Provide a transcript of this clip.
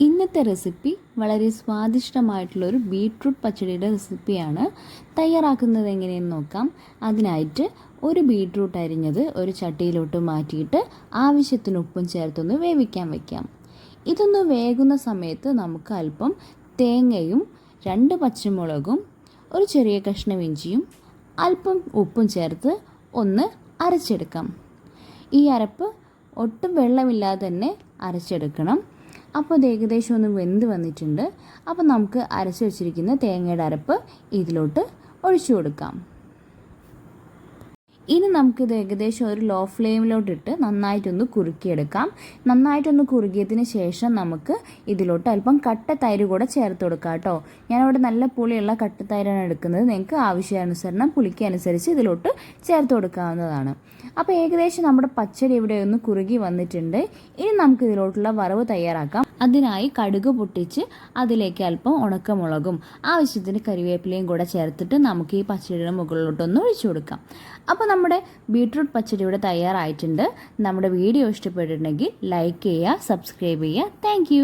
ഇന്നത്തെ റെസിപ്പി വളരെ സ്വാദിഷ്ടമായിട്ടുള്ളൊരു ബീട്രൂട്ട് പച്ചടിയുടെ റെസിപ്പിയാണ്. തയ്യാറാക്കുന്നത് എങ്ങനെയെന്ന് നോക്കാം. അതിനായിട്ട് ഒരു ബീട്രൂട്ട് അരിഞ്ഞത് ഒരു ചട്ടിയിലോട്ട് മാറ്റിയിട്ട് ആവശ്യത്തിന് ഉപ്പും ചേർത്തൊന്ന് വേവിക്കാൻ വയ്ക്കാം ഇതൊന്ന് വേകുന്ന സമയത്ത് നമുക്ക് അല്പം തേങ്ങയും രണ്ട് പച്ചമുളകും ഒരു ചെറിയ കഷ്ണം ഇഞ്ചിയും അല്പം ഉപ്പും ചേർത്ത് ഒന്ന് അരച്ചെടുക്കാം. ഈ അരപ്പ് ഒട്ടും വെള്ളമില്ലാതെ തന്നെ അരച്ചെടുക്കണം. അപ്പോൾ ഇത് ഏകദേശം ഒന്ന് വെന്ത് വന്നിട്ടുണ്ട്. അപ്പോൾ നമുക്ക് അരച്ച് വെച്ചിരിക്കുന്ന തേങ്ങയുടെ അരപ്പ് ഇതിലോട്ട് ഒഴിച്ചു കൊടുക്കാം. ഇനി നമുക്കിത് ഏകദേശം ഒരു ലോ ഫ്ലെയിമിലോട്ടിട്ട് നന്നായിട്ടൊന്ന് കുറുക്കിയെടുക്കാം. നന്നായിട്ടൊന്ന് കുറുകിയതിന് ശേഷം നമുക്ക് ഇതിലോട്ട് അല്പം കട്ട തൈര് കൂടെ ചേർത്ത് കൊടുക്കാം കേട്ടോ. ഞാനിവിടെ നല്ല പുളിയുള്ള കട്ട തൈരാണ് എടുക്കുന്നത്. നിങ്ങൾക്ക് ആവശ്യാനുസരണം പുളിക്ക് അനുസരിച്ച് ഇതിലോട്ട് ചേർത്ത് കൊടുക്കാവുന്നതാണ്. അപ്പോൾ ഏകദേശം നമ്മുടെ പച്ചടി ഇവിടെ ഒന്ന് കുറുകി വന്നിട്ടുണ്ട്. ഇനി നമുക്ക് ഇതിലോട്ടുള്ള വറവ് തയ്യാറാക്കാം. അതിനായി കടുക് പൊട്ടിച്ച് അതിലേക്ക് അല്പം ഉണക്കമുളകും ആവശ്യത്തിന് കറിവേപ്പിലയും കൂടെ ചേർത്തിട്ട് നമുക്ക് ഈ പച്ചടിയുടെ മുകളിലോട്ടൊന്ന് ഒഴിച്ചു കൊടുക്കാം. അപ്പോൾ നമ്മുടെ ബീട്രൂട്ട് പച്ചടി ഇവിടെ തയ്യാറായിട്ടുണ്ട്. നമ്മുടെ വീഡിയോ ഇഷ്ടപ്പെട്ടിട്ടുണ്ടെങ്കിൽ ലൈക്ക് ചെയ്യുക സബ്സ്ക്രൈബ് ചെയ്യുക. താങ്ക്